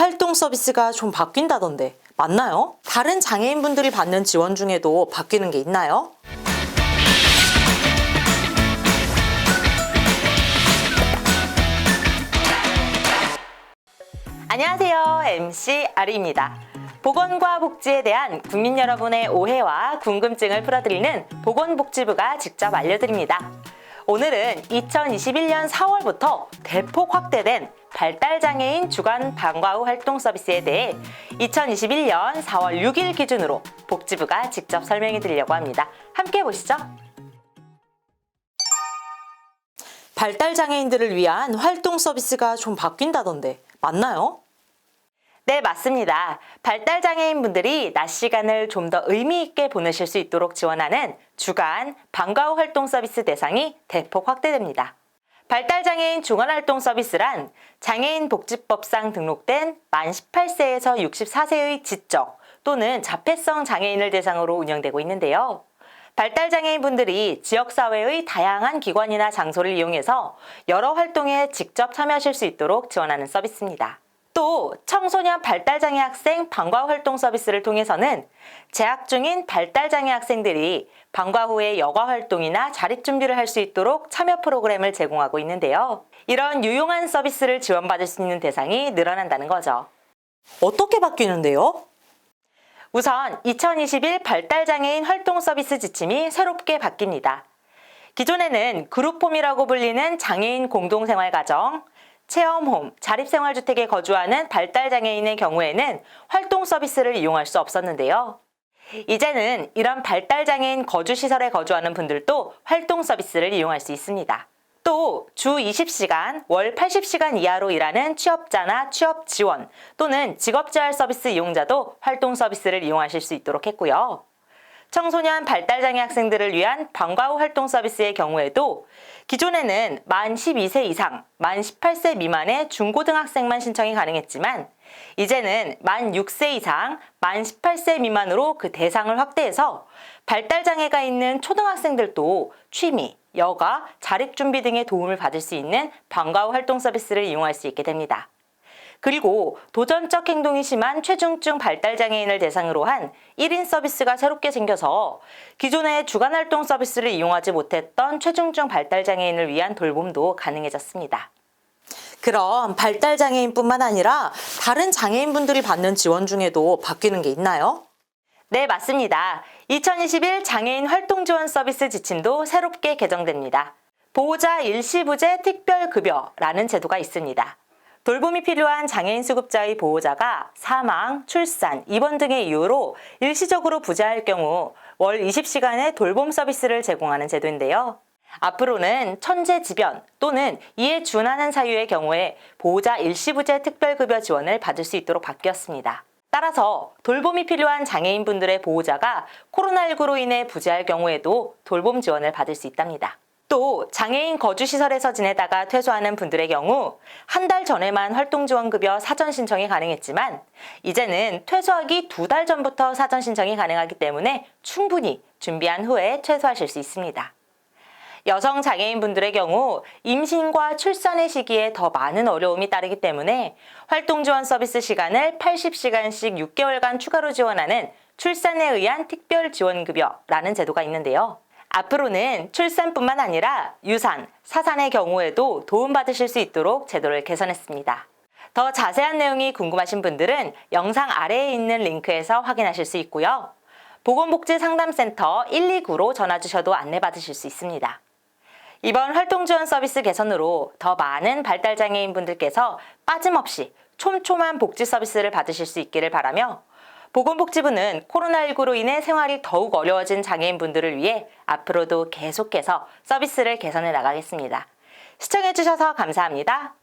활동 서비스가 좀 바뀐다던데 맞나요? 다른 장애인분들이 받는 지원 중에도 바뀌는 게 있나요? 안녕하세요. MC 아리입니다. 보건과 복지에 대한 국민 여러분의 오해와 궁금증을 풀어드리는 보건복지부가 직접 알려드립니다. 오늘은 2021년 4월부터 대폭 확대된 발달장애인 주간 방과 후 활동 서비스에 대해 2021년 4월 6일 기준으로 복지부가 직접 설명해 드리려고 합니다. 함께 보시죠. 발달장애인들을 위한 활동 서비스가 좀 바뀐다던데 맞나요? 네, 맞습니다. 발달장애인 분들이 낮 시간을 좀 더 의미 있게 보내실 수 있도록 지원하는 주간 방과 후 활동 서비스 대상이 대폭 확대됩니다. 발달장애인 중원활동 서비스란 장애인 복지법상 등록된 만 18세에서 64세의 지적 또는 자폐성 장애인을 대상으로 운영되고 있는데요. 발달장애인 분들이 지역사회의 다양한 기관이나 장소를 이용해서 여러 활동에 직접 참여하실 수 있도록 지원하는 서비스입니다. 또 청소년 발달장애 학생 방과 활동 서비스를 통해서는 재학 중인 발달장애 학생들이 방과 후에 여가 활동이나 자립 준비를 할 수 있도록 참여 프로그램을 제공하고 있는데요. 이런 유용한 서비스를 지원받을 수 있는 대상이 늘어난다는 거죠. 어떻게 바뀌는데요? 우선 2021 발달장애인 활동 서비스 지침이 새롭게 바뀝니다. 기존에는 그룹홈이라고 불리는 장애인 공동생활가정, 체험홈, 자립생활주택에 거주하는 발달장애인의 경우에는 활동 서비스를 이용할 수 없었는데요. 이제는 이런 발달장애인 거주시설에 거주하는 분들도 활동 서비스를 이용할 수 있습니다. 또 주 20시간, 월 80시간 이하로 일하는 취업자나 취업 지원 또는 직업재활 서비스 이용자도 활동 서비스를 이용하실 수 있도록 했고요. 청소년 발달장애 학생들을 위한 방과 후 활동 서비스의 경우에도 기존에는 만 12세 이상, 만 18세 미만의 중고등학생만 신청이 가능했지만 이제는 만 6세 이상, 만 18세 미만으로 그 대상을 확대해서 발달장애가 있는 초등학생들도 취미, 여가, 자립준비 등의 도움을 받을 수 있는 방과 후 활동 서비스를 이용할 수 있게 됩니다. 그리고 도전적 행동이 심한 최중증 발달장애인을 대상으로 한 1인 서비스가 새롭게 생겨서 기존의 주간활동 서비스를 이용하지 못했던 최중증 발달장애인을 위한 돌봄도 가능해졌습니다. 그럼 발달장애인뿐만 아니라 다른 장애인분들이 받는 지원 중에도 바뀌는 게 있나요? 네, 맞습니다. 2021 장애인 활동 지원 서비스 지침도 새롭게 개정됩니다. 보호자 일시부재 특별급여라는 제도가 있습니다. 돌봄이 필요한 장애인 수급자의 보호자가 사망, 출산, 입원 등의 이유로 일시적으로 부재할 경우 월 20시간의 돌봄 서비스를 제공하는 제도인데요. 앞으로는 천재지변 또는 이에 준하는 사유의 경우에 보호자 일시부재 특별급여 지원을 받을 수 있도록 바뀌었습니다. 따라서 돌봄이 필요한 장애인분들의 보호자가 코로나19로 인해 부재할 경우에도 돌봄 지원을 받을 수 있답니다. 또 장애인 거주시설에서 지내다가 퇴소하는 분들의 경우 한 달 전에만 활동지원급여 사전 신청이 가능했지만 이제는 퇴소하기 두 달 전부터 사전 신청이 가능하기 때문에 충분히 준비한 후에 퇴소하실 수 있습니다. 여성 장애인분들의 경우 임신과 출산의 시기에 더 많은 어려움이 따르기 때문에 활동 지원 서비스 시간을 80시간씩 6개월간 추가로 지원하는 출산에 의한 특별 지원급여라는 제도가 있는데요. 앞으로는 출산뿐만 아니라 유산, 사산의 경우에도 도움받으실 수 있도록 제도를 개선했습니다. 더 자세한 내용이 궁금하신 분들은 영상 아래에 있는 링크에서 확인하실 수 있고요. 보건복지상담센터 129로 전화 주셔도 안내받으실 수 있습니다. 이번 활동 지원 서비스 개선으로 더 많은 발달장애인 분들께서 빠짐없이 촘촘한 복지 서비스를 받으실 수 있기를 바라며 보건복지부는 코로나19로 인해 생활이 더욱 어려워진 장애인분들을 위해 앞으로도 계속해서 서비스를 개선해 나가겠습니다. 시청해주셔서 감사합니다.